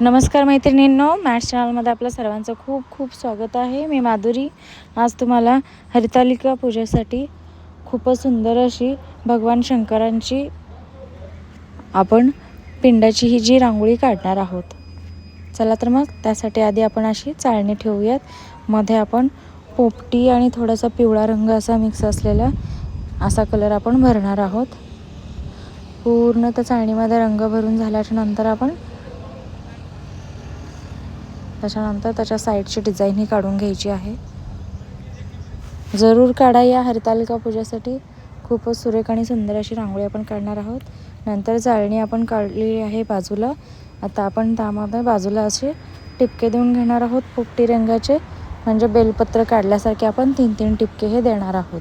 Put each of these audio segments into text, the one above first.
नमस्कार मैत्रिणींनो मॅथ्स चॅनलमध्ये आपलं सर्वांचं खूप खूप स्वागत आहे. मी माधुरी. आज तुम्हाला हरितालिका पूजेसाठी खूपच सुंदर अशी भगवान शंकरांची आपण पिंडाची ही जी रांगोळी काढणार आहोत. चला तर मग त्यासाठी आधी आपण अशी चाळणी ठेवूयात. मध्ये आपण पोपटी आणि थोडासा पिवळा रंग असा मिक्स असलेला असा कलर आपण भरणार आहोत. पूर्ण त्या चाळणीमध्ये रंग भरून झाल्याच्यानंतर आपण त्याच्यानंतर त्याच्या साईडची डिझाईनही काढून घ्यायची आहे. जरूर काढा या हरितालिका पूजेसाठी. खूपच सुरेख आणि सुंदर अशी रांगोळी आपण काढणार आहोत. नंतर जाळणी आपण काढलेली आहे बाजूला. आता आपण त्यामध्ये बाजूला असे टिपके देऊन घेणार आहोत पोपटी रंगाचे. म्हणजे बेलपत्र काढल्यासारखे आपण तीन तीन टिपके हे देणार आहोत.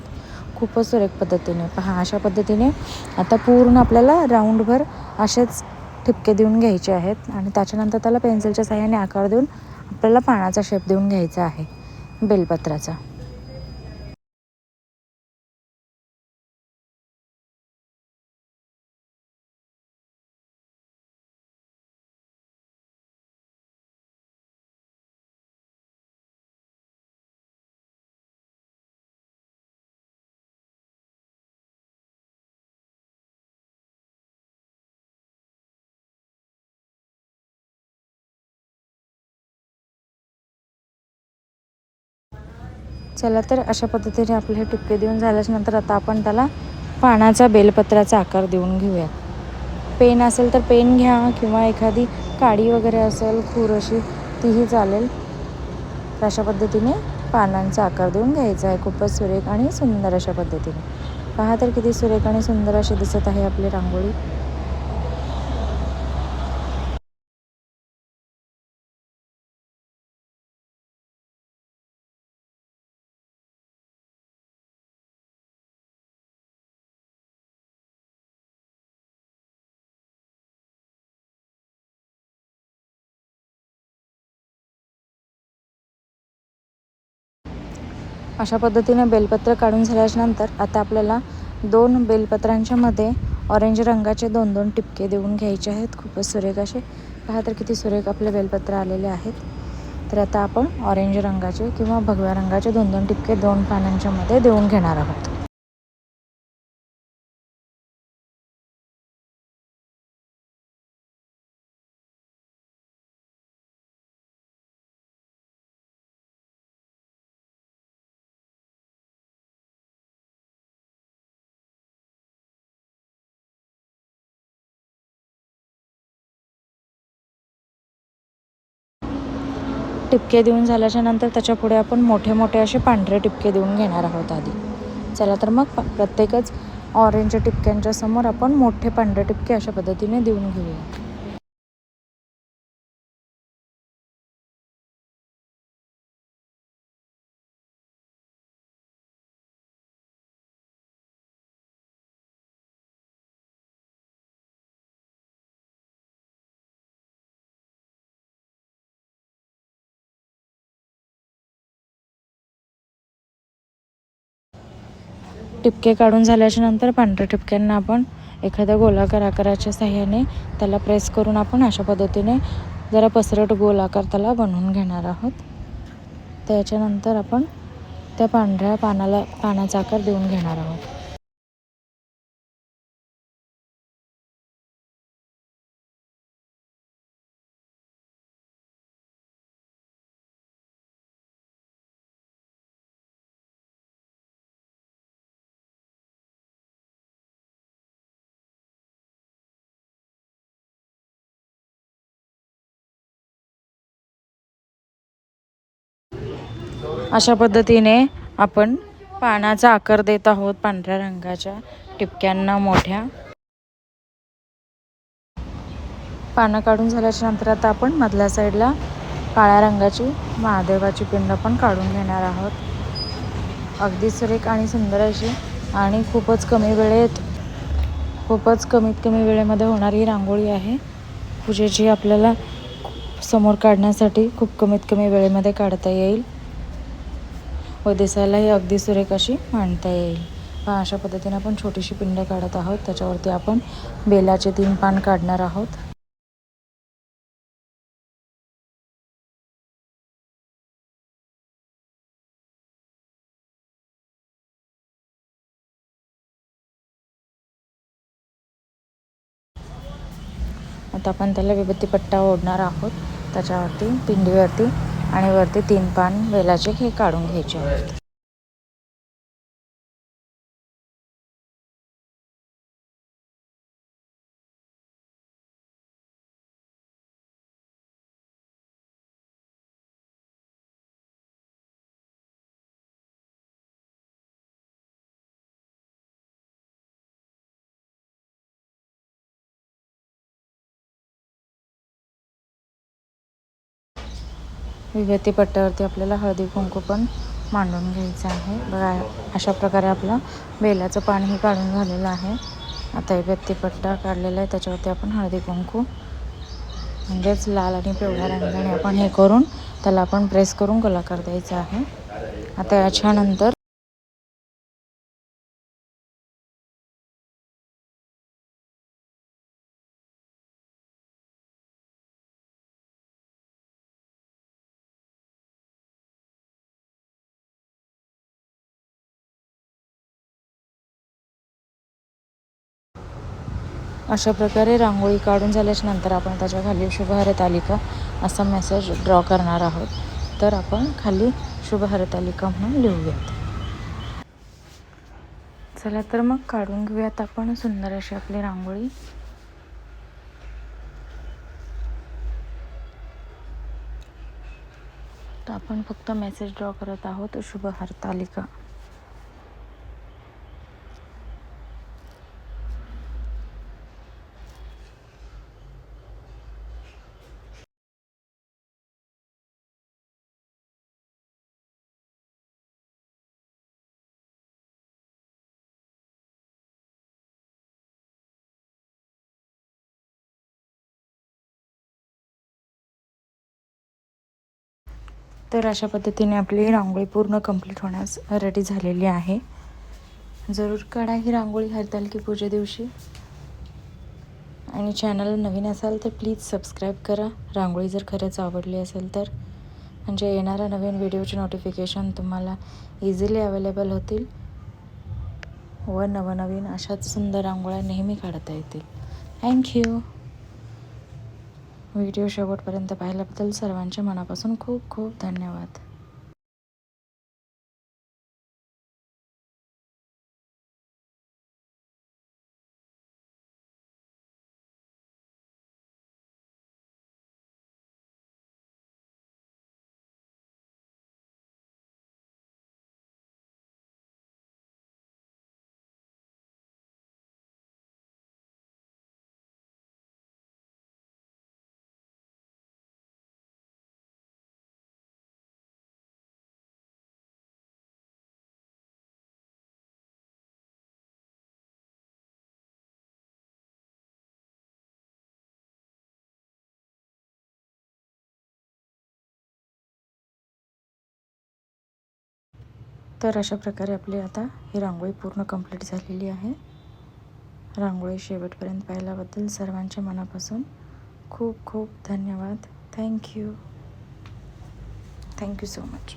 खूपच सुरेख पद्धतीने. पहा अशा पद्धतीने आता पूर्ण आपल्याला राऊंडभर असेच ठिपके देऊन घ्यायचे आहेत. आणि त्याच्यानंतर त्याला पेन्सिलच्या साह्याने आकार देऊन आपल्याला पानाचा शेप देऊन घ्यायचा आहे. बेलपत्राचा. चला तर अशा पद्धतीने आपले हे टिपके देऊन झाल्याच्यानंतर आता आपण त्याला पानाचा बेलपत्राचा आकार देऊन घेऊया पेन असेल तर पेन घ्या किंवा एखादी काडी वगैरे असेल खूर अशी तीही चालेल. तर अशा पद्धतीने पानांचा आकार देऊन घ्यायचा आहे. खूपच सुरेख आणि सुंदर अशा पद्धतीने. पहा तर किती सुरेख आणि सुंदर अशी दिसत आहे आपली रांगोळी. अशा पद्धतीने बेलपत्र काढून झाल्याच्यानंतर आता आपल्याला दोन बेलपत्रांच्या मध्ये ऑरेंज रंगाचे दोन दोन टिपके देऊन घ्यायचे आहेत. खूपच सुरेख असे. पहा तर किती सुरेख आपले बेलपत्र आलेले आहेत. तर आता आपण ऑरेंज रंगाचे किंवा भगव्या रंगाचे दोन दोन टिपके दोन पानांच्या मध्ये देऊन घेणार आहोत. टिपके देऊन झाल्याच्यानंतर त्याच्यापुढे आपण मोठे मोठे असे पांढरे टिपके देऊन घेणार आहोत आधी. चला तर मग प्रत्येकच ऑरेंज टिपक्यांच्या समोर आपण मोठे पांढरे टिपके अशा पद्धतीने देऊन घेऊया. टिपके काढून झाल्याच्यानंतर पांढऱ्या टिपक्यांना आपण एखाद्या गोलाकार आकाराच्या साह्याने त्याला प्रेस करून आपण अशा पद्धतीने जरा पसरट गोल आकार त्याला बनवून घेणार आहोत. त्याच्यानंतर आपण त्या पांढऱ्या पानाला पानाचा आकार देऊन घेणार आहोत. अशा पद्धतीने आपण पानाचा आकार देत आहोत पांढऱ्या रंगाच्या टिपक्यांना मोठ्या. पानं काढून झाल्याच्यानंतर आता आपण मधल्या साईडला काळ्या रंगाची महादेवाची पिंड पण काढून घेणार आहोत. अगदी सुरेख आणि सुंदर अशी आणि खूपच कमी वेळेत खूपच कमीत कमी वेळेमध्ये होणारी ही रांगोळी आहे. पूजेची आपल्याला समोर काढण्यासाठी खूप कमीत कमी वेळेमध्ये काढता येईल. व दिसायलाही अगदी सुरेख अशी मांडता येईल. अशा पद्धतीने आपण छोटीशी पिंड काढत आहोत. त्याच्यावरती आपण बेलाचे तीन पान काढणार आहोत. आता आपण त्याला विभूतीपट्टा ओढणार आहोत. त्याच्यावरती पिंडीवरती आणि वरती तीन पान वेलाचे हे काढून घ्यायचे आहेत. विभूती पट्ट्यावरती आपल्याला हळदी कुंकू पण मांडून घ्यायचं आहे. बघा अशा प्रकारे आपलं बेलाचं पाणीही काढून झालेलं आहे. आता विभूती पट्टा काढलेला आहे त्याच्यावरती आपण हळदी कुंकू म्हणजेच लाल आणि पिवळ्या रंगाने आपण हे करून त्याला आपण प्रेस करून गोलाकार द्यायचा आहे. आता याच्यानंतर अशा प्रकारे रांगोळी काढून झाल्याच्यानंतर आपण त्याच्याखाली शुभहरतालिका असा मेसेज ड्रॉ करणार आहोत. तर आपण खाली शुभहरतालिका म्हणून लिहूयात. चला तर मग काढून घेऊयात आपण सुंदर अशी आपली रांगोळी. तर आपण फक्त मेसेज ड्रॉ करत आहोत शुभ तर अशा पद्धतीने आपली रांगोळी पूर्ण कंप्लीट होण्यास रेडी झालेली आहे. जरूर काढा ही रांगोळी हरतालिका पूजे दिवशी. आणि चॅनल नवीन असाल तर प्लीज सबस्क्राईब करा. रांगोळी जर खरंच आवडली असेल तर. म्हणजे येणाऱ्या नवीन व्हिडिओचे नोटिफिकेशन तुम्हाला इझिली अवेलेबल होतील. व नवनवीन अशाच सुंदर रांगोळ्या नेहमी काढता येतील. थँक्यू व्हिडिओ शेवटपर्यंत पाहिल्याबद्दल सर्वांचे मनापासून खूप खूप धन्यवाद. तर अशा प्रकारे आपली आता ही रांगोळी पूर्ण कंप्लीट झालेली आहे. रांगोळी शेवटपर्यंत पाहिल्याबद्दल सर्वांच्या मनापासून खूप खूप धन्यवाद. Thank you thank you so much